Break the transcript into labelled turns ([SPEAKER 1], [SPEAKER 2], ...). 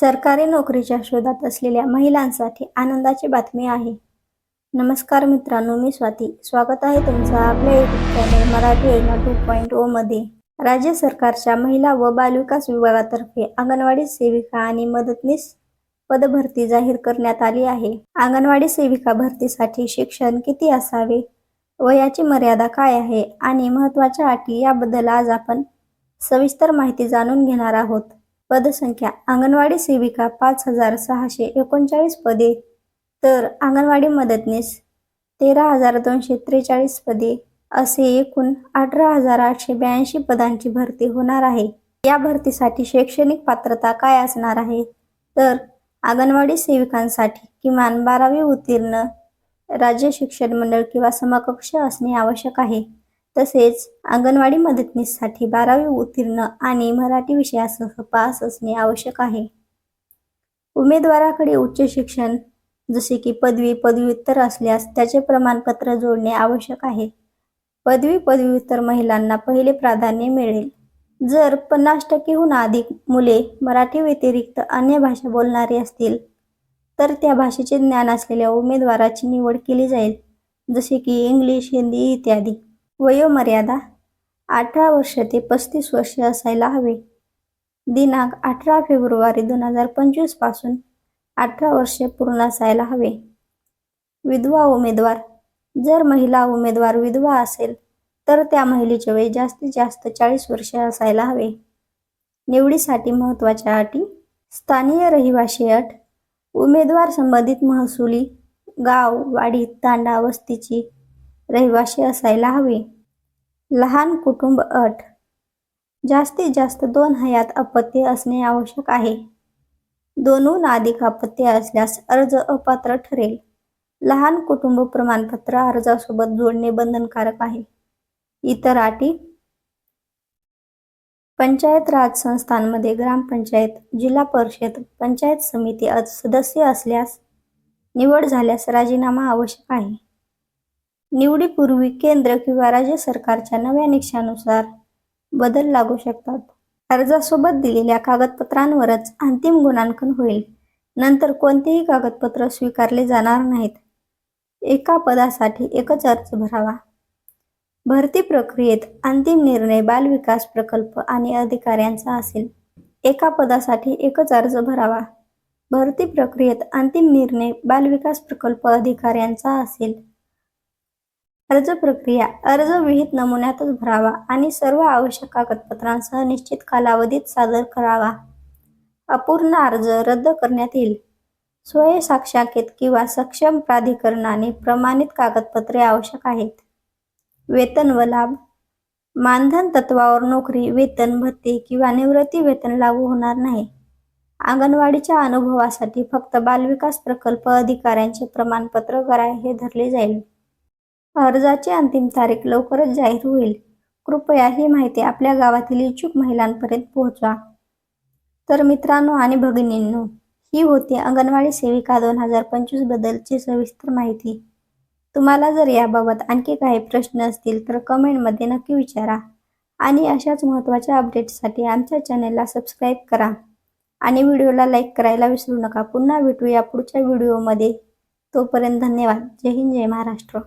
[SPEAKER 1] सरकारी नोकरीच्या शोधात असलेल्या महिलांसाठी आनंदाची बातमी आहे. नमस्कार मित्रांनो मी स्वाती. स्वागत आहे तुमचं आपल्या युट्यूब चॅनल मराठी योजना टू पॉईंट ओ मध्ये. राज्य सरकारच्या महिला व बालविकास विभागातर्फे अंगणवाडी सेविका आणि मदतनीस पदभरती जाहीर करण्यात आली आहे. अंगणवाडी सेविका भरतीसाठी शिक्षण किती असावे वयाची मर्यादा काय आहे आणि महत्त्वाच्या अटी याबद्दल आज आपण सविस्तर माहिती जाणून घेणार आहोत. पदसंख्या अंगणवाडी सेविका पाच हजार सहाशे एकोणचाळीस पदे. तर अंगणवाडी मदतनीस तेरा हजार दोनशे त्रेचाळीस पदे असे एकूण अठरा हजार आठशे ब्याऐंशी पदांची भरती होणार आहे. या भरतीसाठी शैक्षणिक पात्रता काय असणार आहे? तर अंगणवाडी सेविकांसाठी किमान बारावी उत्तीर्ण राज्य शिक्षण मंडळ किंवा समकक्ष असणे आवश्यक आहे. तसेच अंगणवाडी मदतनीससाठी बारावी उत्तीर्ण आणि मराठी विषयासह पास असणे आवश्यक आहे. उमेदवाराकडे उच्च शिक्षण जसे की पदवी पदव्युत्तर असल्यास त्याचे प्रमाणपत्र जोडणे आवश्यक आहे. पदवी पदव्युत्तर महिलांना पहिले प्राधान्य मिळेल. जर पन्नास टक्केहून अधिक मुले मराठी व्यतिरिक्त अन्य भाषा बोलणारी असतील तर त्या भाषेचे ज्ञान असलेल्या उमेदवाराची निवड केली जाईल. जसे की इंग्लिश हिंदी इत्यादी. वयोमर्यादा अठरा वर्ष ते पस्तीस वर्ष असायला हवे. दिनांक अठरा फेब्रुवारी दोन हजार पंचवीसपासून अठरा वर्षे पूर्ण असायला हवे. विधवा उमेदवार जर महिला उमेदवार विधवा असेल तर त्या महिलेचे वय जास्तीत जास्त चाळीस वर्षे असायला हवे. निवडीसाठी महत्त्वाच्या अटी स्थानीय रहिवाशी अट उमेदवार संबंधित महसुली गाव वाडी तांडा वस्तीची रहिवाशी असायला हवे. लहान कुटुंब अट. जास्तीत जास्त दोन हयात अपत्य असणे आवश्यक आहे. दोनहून अधिक अपत्य असल्यास अर्ज अपात्र ठरेल. लहान कुटुंब प्रमाणपत्र अर्जासोबत जोडणे बंधनकारक आहे. इतर अटी. पंचायत राज संस्थांमध्ये ग्रामपंचायत जिल्हा परिषद पंचायत समिती सदस्य असल्यास निवड झाल्यास राजीनामा आवश्यक आहे. निवडीपूर्वी केंद्र किंवा राज्य सरकारच्या नव्या निकषानुसार बदल लागू शकतात. अर्जासोबत दिलेल्या कागदपत्रांवरच अंतिम गुणांकन होईल. नंतर कोणतेही कागदपत्र स्वीकारले जाणार नाहीत. एका पदासाठी एकच अर्ज भरावा. भरती प्रक्रियेत अंतिम निर्णय बालविकास प्रकल्प आणि अधिकाऱ्यांचा असेल. एका पदासाठी एकच अर्ज भरावा. भरती प्रक्रियेत अंतिम निर्णय बालविकास प्रकल्प अधिकाऱ्यांचा असेल. अर्ज प्रक्रिया अर्ज विहित नमुन्यातच भरावा आणि सर्व आवश्यक कागदपत्रांसह निश्चित कालावधीत सादर करावा. अपूर्ण अर्ज रद्द करण्यात येईल. स्वयंसाक्षांकित किंवा सक्षम प्राधिकरणाने प्रमाणित कागदपत्रे आवश्यक आहेत. वेतन व लाभ. मानधन तत्वावर नोकरी वेतन भत्ते किंवा निवृत्ती वेतन लागू होणार नाही. अंगणवाडीच्या अनुभवासाठी फक्त बालविकास प्रकल्प अधिकाऱ्यांचे प्रमाणपत्र ग्राह्य धरले जाईल. अर्जाची अंतिम तारीख लवकरच जाहीर होईल. कृपया ही माहिती आपल्या गावातील इच्छुक महिलांपर्यंत पोहोचवा. तर मित्रांनो आणि भगिनींनो ही होती अंगणवाडी सेविका दोन हजार पंचवीस बद्दलची सविस्तर माहिती. तुम्हाला जर याबाबत आणखी काही प्रश्न असतील तर कमेंटमध्ये नक्की विचारा आणि अशाच महत्त्वाच्या अपडेट्ससाठी आमच्या चॅनलला सबस्क्राईब करा आणि व्हिडिओला लाईक करायला विसरू नका. पुन्हा भेटूया पुढच्या व्हिडिओमध्ये. तोपर्यंत धन्यवाद. जय हिंद जय महाराष्ट्र.